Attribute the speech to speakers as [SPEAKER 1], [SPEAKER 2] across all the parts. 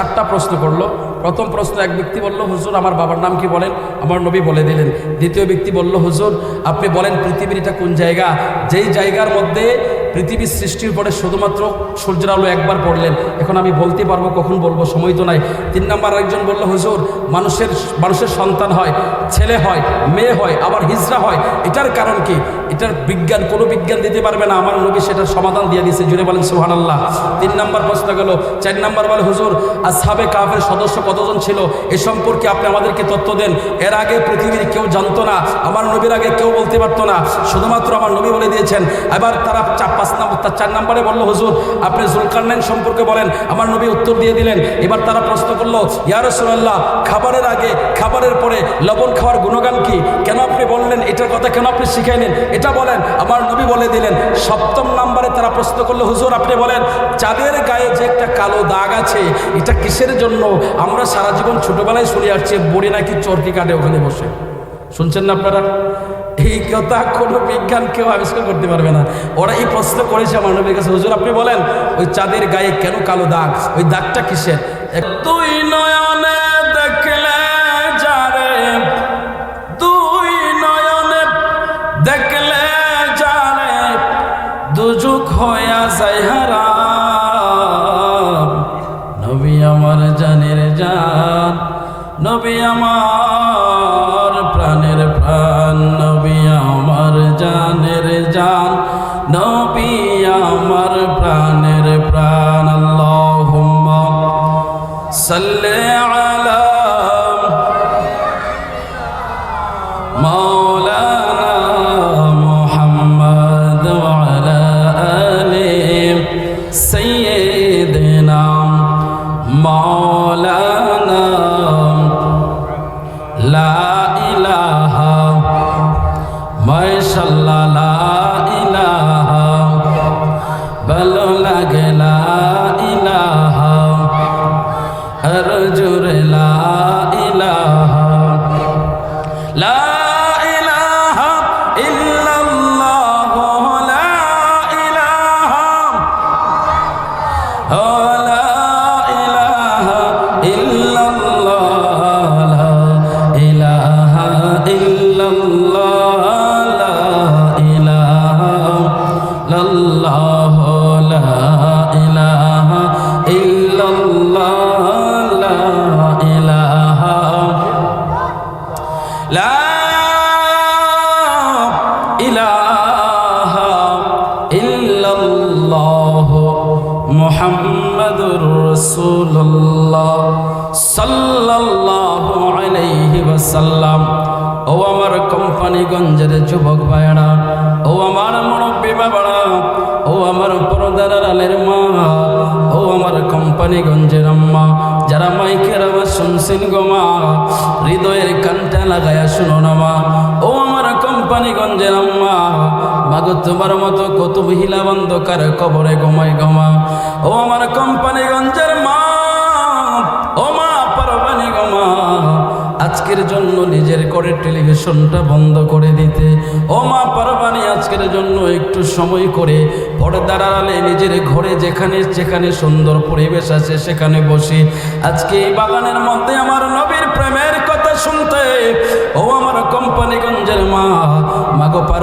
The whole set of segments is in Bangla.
[SPEAKER 1] সাতটা প্রশ্ন করল। প্রথম প্রশ্ন এক ব্যক্তি বলল, হুজুর, আমার বাবার নাম কি বলেন? আমার নবী বলে দিলেন। দ্বিতীয় ব্যক্তি বলল, হুজুর, আপনি বলেন পৃথিবীর এটা কোন জায়গা? যেই জায়গার মধ্যে পৃথিবীর সৃষ্টির পরে শুধুমাত্র সূর্যের আলো একবার পড়লেন, এখন আমি বলতে পারব, কখন বলব, সময় তো নাই। তিন নাম্বার একজন বলল, হুজুর, মানুষের মানুষের সন্তান হয়, ছেলে হয়, মেয়ে হয়, আবার হিজরা হয়, এটার কারণ কি? এটার বিজ্ঞান কোনো বিজ্ঞান দিতে পারবে না। আমার নবী সেটার সমাধান দিয়ে দিয়েছে। জুড়ে বলেন সুহান আল্লাহ তিন নাম্বার প্রশ্ন গেল, চার নাম্বার বলে, হুজুর, আসহাবে কাফের সদস্য কতজন ছিল? এ সম্পর্কে আপনি আমাদেরকে তথ্য দেন। এর আগে পৃথিবীর কেউ জানতো না, আমার নবীর আগে কেউ বলতে পারতো না। শুধুমাত্র আমার নবী বলে দিয়েছেন। এবার তারা চার, পাঁচ নম্বর, তার চার নম্বরে বলল, হুজুর, আপনি জুলকারনাইন সম্পর্কে বলেন। আমার নবী উত্তর দিয়ে দিলেন। এবার তারা প্রশ্ন করল, ইয়া রাসূলুল্লাহ, খাবারের আগে, খাবারের পরে লবণ খাওয়ার গুণগান কি? কেন আপনি বললেন? এটার কথা কেন আপনি শিখাইলেন? এটা বলেন, আমার নবী বলে দিলেন, সপ্তম নম্বরে তারা প্রশ্ন করল, হুজুর, আপনি বলেন, চাঁদের গায়ে যে একটা কালো দাগ আছে, এটা কিসের জন্য? আমরা সারা জীবন ছোটবেলায় শুনে আসছি, বড়ি নাকি চরকি কাটে ওখানে বসে। শুনছেন না আপনারা? এই কথা কোনো বিজ্ঞান কেউ আবিষ্কার করতে পারবে না। ওরা এই প্রশ্ন করেছে আমার নবীর কাছে, হুজুর, আপনি বলেন, ওই চাঁদের গায়ে কেন কালো দাগ? ওই দাগটা কিসের? দুই নয়নে হইয়া যায় হারাম। নবী আমার জানের জান, নবী আমার প্রাণের প্রাণ, নবী আমার জানের জান, নবী আমার প্রাণের প্রাণ। আল্লাহুম্মা সাল্লি রসুল্লাহ সাল্লাহ আলাইহি ও আমার কোম্পানিগঞ্জের যুবক ভাইরা ও আমার মুরব্বী বাবারা, ও আমার পরদারালের মা, ও আমার কোম্পানিগঞ্জের আম্মা, যারা মাইকের আবার শুনছেন গো হৃদয়ের কানটা লাগায়া শুনো না ও আমার কোম্পানিগঞ্জের আম্মা, মাগো তোমার মতো কত মহিলা অন্ধকার কবরে গমায় গমা ও আমার কোম্পানিগঞ্জের মা আজকের জন্য নিজের করে টেলিভিশনটা বন্ধ করে দিতে। ও মা পারবানি, আজকের জন্য একটু সময় করে পর্দার আড়ালে নিজের ঘরে যেখানে যেখানে সুন্দর পরিবেশ আছে সেখানে বসে। আজকে এই বাগানের মধ্যে আমার নবীর প্রেমের কথা শুনতে। ও আমার কোম্পানিগঞ্জের মা।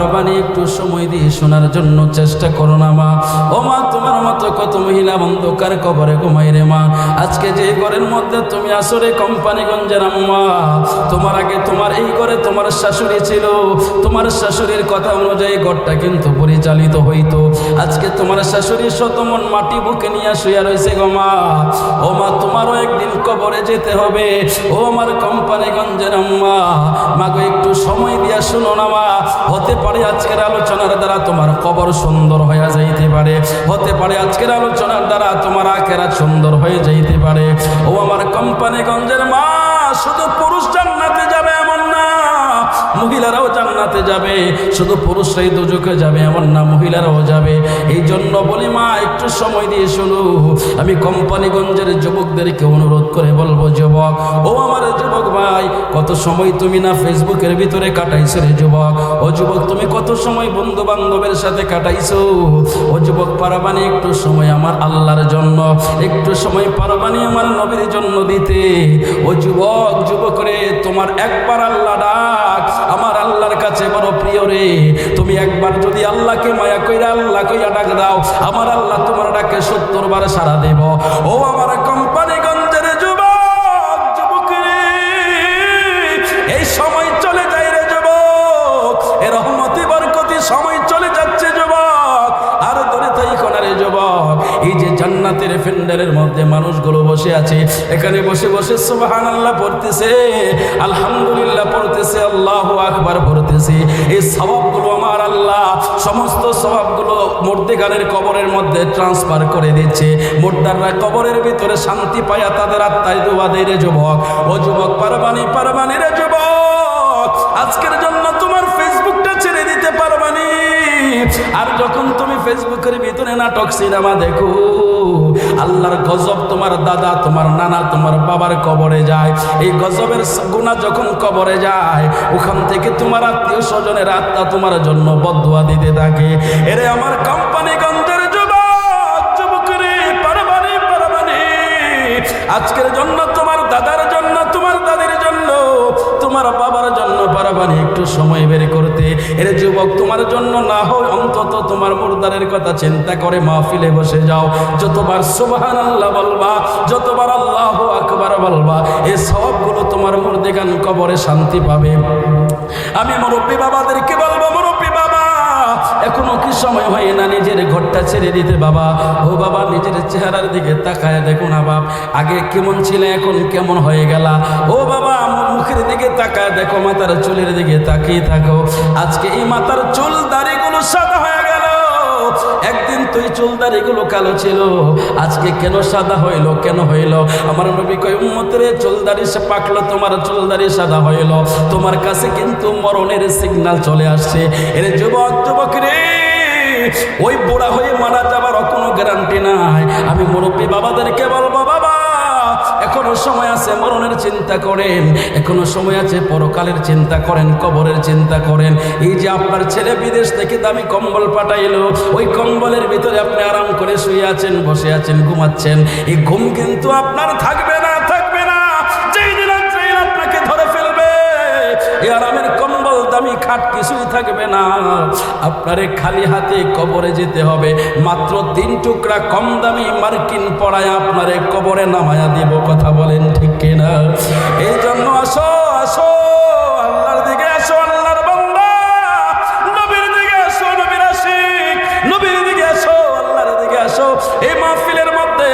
[SPEAKER 1] পারবানি একটু সময় দিয়ে শোনার জন্য চেষ্টা করো না, মা। ও মা, তোমার মতো কত মহিলা বন্ধকার কবরে ঘুমাই রে, মা। আজকে যে ঘরের মধ্যে তুমি আসরে কোম্পানিগঞ্জের আম্মা, তোমার আগে তোমার এই ঘরে তোমার শাশুড়ি ছিল। তোমার শাশুড়ির কথা অনুযায়ী ঘরটা কিন্তু পরিচালিত হইতো। আজকে তোমার শাশুড়ি শতমন মাটি বুকে নিয়ে শুয়ে রয়েছে গো, মা। ও মা, তোমারও একদিন কবরে যেতে হবে। ও আমার কোম্পানিগঞ্জের আম্মা, মাগো একটু সময় দিয়া শুনো না, মা। হতে পারে আজকের আলোচনার দ্বারা তোমার কবর সুন্দর হয়ে যাইতে পারে। হতে পারে আজকের আলোচনার দ্বারা তোমার আখেরা সুন্দর হয়ে যাইতে পারে। ও আমার কোম্পানিগঞ্জের মা, শুধু পুরুষ জান্নাতে যাবে এমন না, মহিলারাও জান্নাতে যাবে, শুধু পুরুষরাই দুজকে যাবে, এমন না, মহিলারাও যাবে। এই জন্য বলি মা, একটু সময় দিয়ে শুনো। আমি কোম্পানিগঞ্জের যুবকদেরকে অনুরোধ করে বলব, যুবক, ও আমার যুবক ভাই, কত সময় তুমি না ফেসবুকের ভিতরে কাটাইছো রে যুবক? ও যুবক, তুমি কত সময় বন্ধু বান্ধবের সাথে কাটাইছো? ও যুবক, পারাবানি একটু সময় আমার আল্লাহর জন্য, একটু সময় পারাবানি আমার নবীর জন্য দিতে। ও যুবক যুবক রে, তোমার একবার আল্লাহ ডাক, আমার কাছে বড় প্রিয় রে, তুমি একবার যদি আল্লাহকে মায়া কইরা আল্লাহ কইয়া ডাক দাও, আমার আল্লাহ তোমার ডাকে সত্তর বার সারা দেব। ও আমার বসে আছে। এখানে বসে বসে সুবাহান আল্লাহ পড়তেছে। আলহামদুলিল্লাহ পড়তেছে, আল্লাহ আকবার পড়তেছে। এই স্বভাবগুলো আমার আল্লাহ সমস্ত স্বভাবগুলো মর্দেগানের কবরের মধ্যে ট্রান্সফার করে দিচ্ছে। মোর্দাররা কবরের ভিতরে শান্তি পায়া তাদের আত্মায় দোয়া দেয় রে যুবক। ও যুবক, পারবানি পারবানি রে যুবক। আজকের জন্য তোমার ফেসবুকটা ছেড়ে দিতে পারবানি। আর যখন তুমি ফেসবুকের ভিতরে নাটক সিনেমা দেখো আল্লাহর গজব তোমার দাদা, তোমার নানা, তোমার বাবার কবরে যায়। এই গজবের গুণা যখন কবরে যায়, ওখান থেকে তোমার আত্মীয় স্বজনের আত্মা তোমার জন্য বদুয়া দিতে থাকে। এরে আমার কোম্পানি গন্ধের যুবক রে, পারবানি পারবানি, আজকের জন্য পারবানি একটু সময় বের করতে। এর যুবক, তোমার জন্য না হয় অন্তত তোমার মুরদারের কথা চিন্তা করে মাহফিলে বসে যাও। যতবার সুবহান আল্লাহ বলবা, যতবার আল্লাহ আকবার বলবা, এ সবগুলো তোমার মুর্দেগান কবরে শান্তি পাবে। আমি মুরব্বী বাবাদেরকে বলব এখনও কি সময় হয় না নিজের ঘরটা ছেড়ে দিতে, বাবা? ও বাবা, নিজের চেহারার দিকে তাকায় দেখো না, বাপ। আগে কেমন ছিলে, এখন কেমন হয়ে গেলা? ও বাবা, মুখের দিকে তাকায় দেখো, মাথার চুলের দিকে তাকিয়ে থাকো। আজকে এই মাথার চুল, দাড়িগুলো সাদা হয়ে গেল চুলদার এগুলো কালো ছিল। আজকে কেন সাদা হইল, কেন হইল? আমার নবী কয় উম্মতের চুলদারি সে পাকলো, তোমার চুলদারি সাদা হইল। তোমার কাছে কিন্তু মরণের সিগনাল চলে আসছে। এর যুবক যুবক রে, ওই বুড়া হয়ে মারা যাবার কোনো গ্যারান্টি নাই। আমি মুরব্বী বাবাদেরকে বলব, বাবা এখনও সময় আছে মরণের চিন্তা করেন, এখনও সময় আছে পরকালের চিন্তা করেন, কবরের চিন্তা করেন। এই যে আপনার ছেলে বিদেশ থেকে দামি কম্বল পাঠাইলো, ওই কম্বলের ভিতরে আপনি আরাম করে শুয়ে আছেন, বসে আছেন, ঘুমাচ্ছেন। এই ঘুম কিন্তু আপনার থাকবে না থাকবে না। যেই দিন আপনাকে ধরে ফেলবে, এই আরামের দামি খাট কিছুই থাকবে না। আপনারে খালি হাতে কবরে যেতে হবে। মাত্র তিন টুকরা কম দামি মার্কিন পড়ায় আপনারে কবরে নামায়া দিব, কথা বলেন ঠিক কিনা? এই জন্য আসো আসো, আল্লাহর দিকে আসো, আল্লাহর নবীর দিকে আসো, নবীর নবীর দিকে আসো, আল্লাহর দিকে আসো। এই মাহফিলের মধ্যে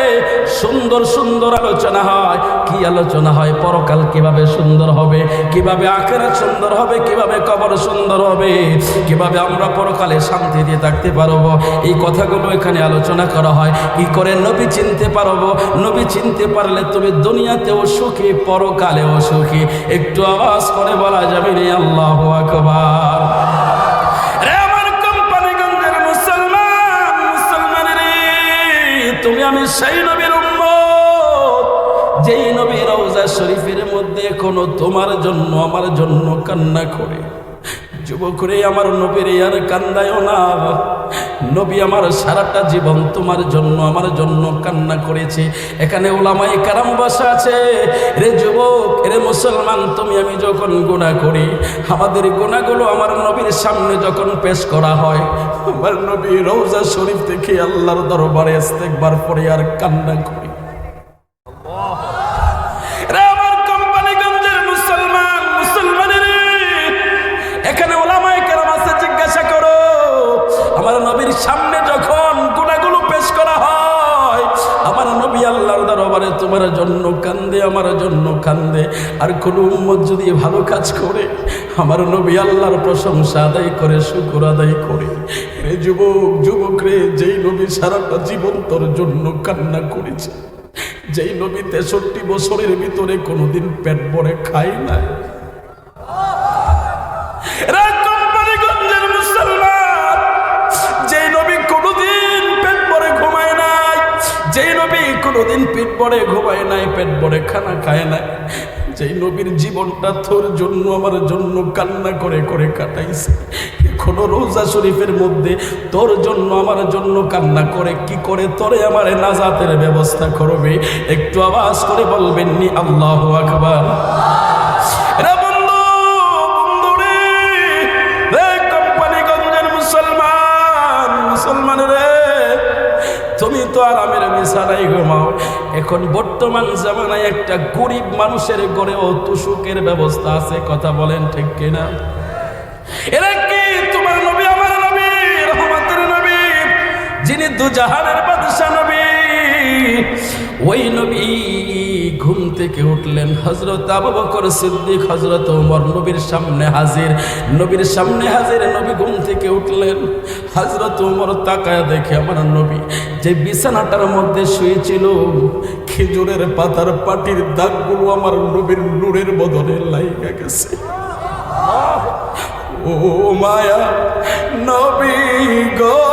[SPEAKER 1] সুন্দর সুন্দর আলোচনা হয়। আলোচনা হয়, পরকাল কীভাবে সুন্দর হবে, কীভাবে আখেরা সুন্দর হবে, কীভাবে কবর সুন্দর হবে, কীভাবে আমরা পরকালে শান্তি দিয়ে থাকতে পারব। এই কথাগুলো এখানে আলোচনা করা হয়। কি করে নবী চিনতে পারব? নবী চিনতে পারলে তুমি দুনিয়াতেও সুখী, পরকালেও সুখী। একটু আওয়াজ করে বলা যাবে রে আল্লাহ আকবার। তুমি আমি সেই উম্মত যেই নবী রওজা শরীফের মধ্যে কোনো তোমার জন্য, আমার জন্য কান্না করে। যুবক রে আমার নবীর আর কান্দায়ও না। নবী আমার সারাটা জীবন তোমার জন্য, আমার জন্য কান্না করেছে। এখানে ওলামাই কারাম বসা আছে। রে যুবক, রে মুসলমান, তুমি, আমি যখন গুণা করি, আমাদের গুণাগুলো আমার নবীর সামনে যখন পেশ করা হয়, আমার নবী রওজা শরীফ থেকে আল্লাহর দরবারে আসতে একবার পরে আর কান্না করি। তোমার জন্য কান্দে, আমার জন্য কান্দে। আর কোনো উম্মত যদি ভালো কাজ করে, আমার নবী আল্লাহর প্রশংসা আদায় করে, শুকুর আদায় করে। রে যুবক যুবক রে, যেই নবী সারাটা জীবন তোর জন্য কান্না করেছে, যেই নবী তেষট্টি বছরের ভিতরে কোনোদিন পেট ভরে খায় না যেই নবী কোনোদিন পেট ভরে ঘুমায় নাই, পেট ভরে খানা খায় নাই, যেই নবীর জীবনটা তোর জন্য, আমার জন্য কান্না করে করে কাটাইছে। এখনও রোজা শরীফের মধ্যে তোর জন্য, আমার জন্য কান্না করে কি করে তোরে আমার নাজাতের ব্যবস্থা করবে? একটু আওয়াজ করে বলবেন নি, আল্লাহ আকবার। তুমি তো আরামের বিছানায় ঘুমাও এখন বর্তমান জামানায় একটা গরিব মানুষের ঘরেও তুষুকের ব্যবস্থা আছে, কথা বলেন ঠিক কিনা? এরা কি তোমার নবী, আমার নবী, রহমতের নবী, যিনি দুজাহানের বাদশা নবী? ওই নবী ঘুম থেকে উঠলেন হজরত আবু বকর সিদ্দিক হজরত ওমর নবীর সামনে হাজির। নবীর সামনে হাজির, নবী ঘুম থেকে উঠলেন। হজরত ওমর তাকায় দেখে, আমার নবী যে বিছানাটার মধ্যে শুয়েছিল, খেজুরের পাতার পাটির দাগগুলো আমার নবীর নূরের বদলে লাইগা গেছে। ও মায়া নবী গো।